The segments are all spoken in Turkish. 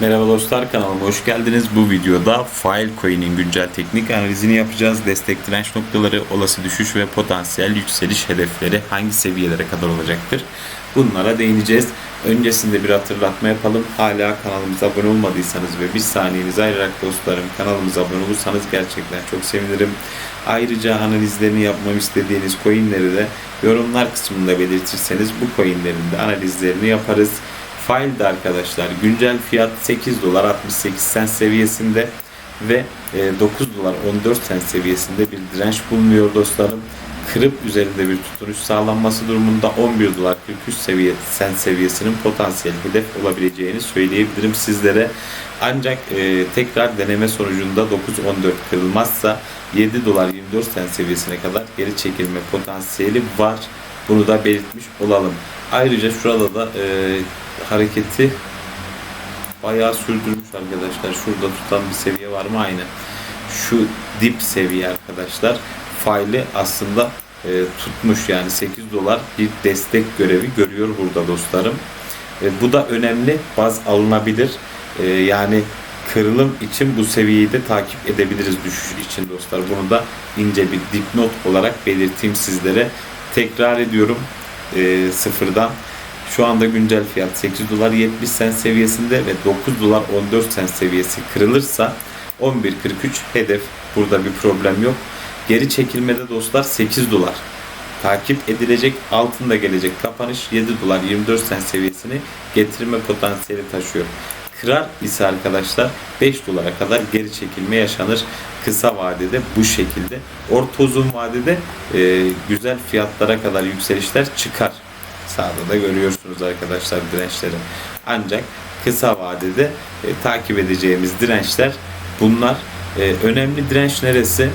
Merhaba dostlar kanalıma hoş geldiniz. Bu videoda Filecoin'in güncel teknik analizini yapacağız. Destek direnç noktaları, olası düşüş ve potansiyel yükseliş hedefleri hangi seviyelere kadar olacaktır? Bunlara değineceğiz. Öncesinde bir hatırlatma yapalım. Hala kanalımıza abone olmadıysanız ve bir saniyenizi ayırarak dostlarım kanalımıza abone olursanız gerçekten çok sevinirim. Ayrıca analizlerini yapmamı istediğiniz coinleri de yorumlar kısmında belirtirseniz bu coinlerin de analizlerini yaparız. File'de arkadaşlar güncel fiyat 8 dolar 68 sent seviyesinde ve e, 9 dolar 14 sent seviyesinde bir direnç bulunuyor dostlarım. Kırıp üzerinde bir tutunuş sağlanması durumunda 11 dolar 43 seviye sent seviyesinin potansiyel hedef olabileceğini söyleyebilirim sizlere. Ancak e, tekrar deneme sonucunda 9.14 kırılmazsa 7 dolar 24 sent seviyesine kadar geri çekilme potansiyeli var. Bunu da belirtmiş olalım. Ayrıca şurada da e, hareketi bayağı sürdürmüş arkadaşlar. Şurada tutan bir seviye var mı? Aynı. Şu dip seviye arkadaşlar. Faili aslında e, tutmuş yani 8 dolar bir destek görevi görüyor burada dostlarım. E, bu da önemli. Baz alınabilir. E, yani kırılım için bu seviyeyi de takip edebiliriz düşüş için dostlar. Bunu da ince bir dipnot olarak belirteyim sizlere. Tekrar ediyorum e, sıfırdan. Şu anda güncel fiyat 8 dolar 70 sent seviyesinde ve 9 dolar 14 sent seviyesi kırılırsa 11.43 hedef. Burada bir problem yok. Geri çekilmede dostlar 8 dolar. Takip edilecek altında gelecek kapanış 7 dolar 24 sent seviyesini getirme potansiyeli taşıyor. Kırar ise arkadaşlar 5 dolara kadar geri çekilme yaşanır. Kısa vadede bu şekilde. Orta uzun vadede e, güzel fiyatlara kadar yükselişler çıkar. Sağda da görüyorsunuz arkadaşlar dirençleri. Ancak kısa vadede e, takip edeceğimiz dirençler bunlar. E, önemli direnç neresi?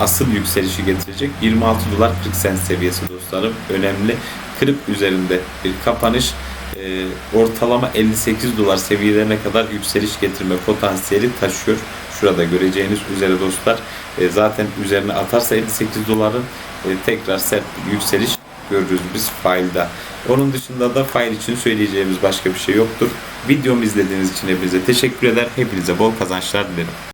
Asıl yükselişi getirecek 26 dolar 40 sent seviyesi dostlarım. Önemli. Kırıp üzerinde bir kapanış e, ortalama 58 dolar seviyelerine kadar yükseliş getirme potansiyeli taşıyor. Şurada göreceğiniz üzere dostlar. E, zaten üzerine atarsa 58 doların e, tekrar sert bir yükseliş görürüz biz failde. Onun dışında da fail için söyleyeceğimiz başka bir şey yoktur. Videomu izlediğiniz için hepinize teşekkür eder. Hepinize bol kazançlar dilerim.